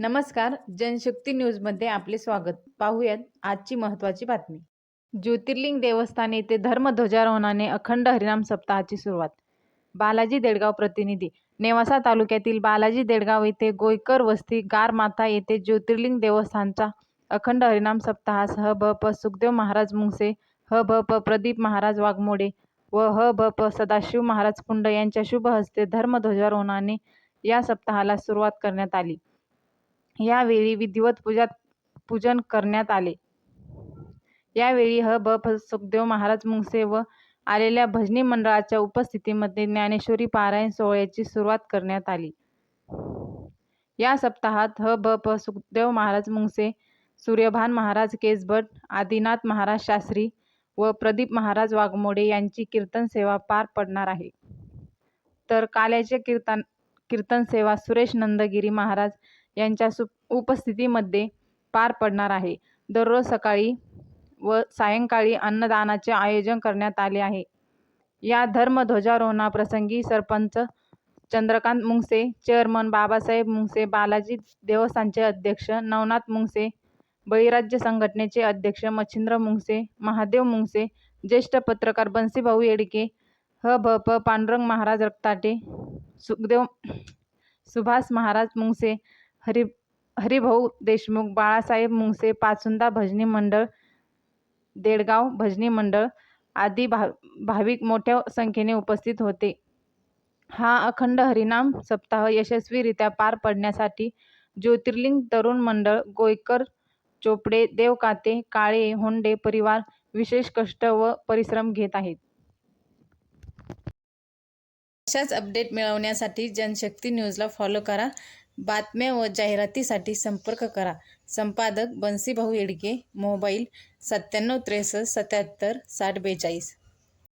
नमस्कार जनशक्ती न्यूजमध्ये आपले स्वागत. पाहूयात आजची महत्त्वाची बातमी. ज्योतिर्लिंग देवस्थान येथे धर्मध्वजारोहणाने अखंड हरिनाम सप्ताहाची सुरुवात. बालाजी देडगाव प्रतिनिधी. नेवासा तालुक्यातील बालाजी देडगाव येथे गोयकर वस्ती गारमाथा येथे ज्योतिर्लिंग देवस्थानचा अखंड हरिनाम सप्ताहास ह भ प सुखदेव महाराज मुंगसे ह भ प प्रदीप महाराज वाघमोडे व ह भ प सदाशिव महाराज कुंड यांच्या शुभ हस्ते धर्मध्वजारोहणाने या सप्ताहाला सुरुवात करण्यात आली. यावेळी विधिवत पूजा पूजन करण्यात आले. यावेळी ह ब सुखदेव महाराज मुंगसे व आलेल्या भजनी मंडळाच्या उपस्थितीमध्ये ज्ञानेश्वरी पारायण सोहळ्याची सुरुवात करण्यात आली. या सप्ताहात ह ब प सुखदेव महाराज मुंगसे सूर्यभान महाराज केसभट आदिनाथ महाराज शास्त्री व प्रदीप महाराज वाघमोडे यांची कीर्तन सेवा पार पडणार आहे. तर काल्याचे कीर्तन कीर्तन सेवा सुरेश नंदगिरी महाराज यांच्या सु उपस्थितीमध्ये पार पडणार आहे. दररोज सकाळी व सायंकाळी अन्नदानाचे आयोजन करण्यात आले आहे. या धर्मध्वजारोहणाप्रसंगी सरपंच चंद्रकांत मुंगसे चेअरमन बाबासाहेब मुंगसे बालाजी देवस्थानचे अध्यक्ष नवनाथ मुंगसे बळीराज्य संघटनेचे अध्यक्ष मच्छिंद्र मुंगसे महादेव मुंगसे ज्येष्ठ पत्रकार बन्सीभाऊ येडके ह भ प पांडुरंग महाराज रक्ताटे सुखदेव सुभाष महाराज मुंगसे हरि हरिभाऊ देशमुख बाळासाहेब मुंगसे पाचुंदा भजनी मंडळ देडगाव भजनी मंडळ आदी भा भाविक मोठ्या संख्येने उपस्थित होते. हा अखंड हरिनाम सप्ताह यशस्वीरित्या पार पडण्यासाठी ज्योतिर्लिंग तरुण मंडळ गोयकर चोपडे देवकाते काळे होंडे परिवार विशेष कष्ट व परिश्रम घेत आहेत. अशाच अपडेट मिळवण्यासाठी जनशक्ती न्यूजला फॉलो करा. बातम्या व जाहिरातीसाठी संपर्क करा. संपादक बन्सीभाऊ येडके मोबाईल सत्त्याण्णव त्रेसष्ट सत्याहत्तर साठ बेचाळीस.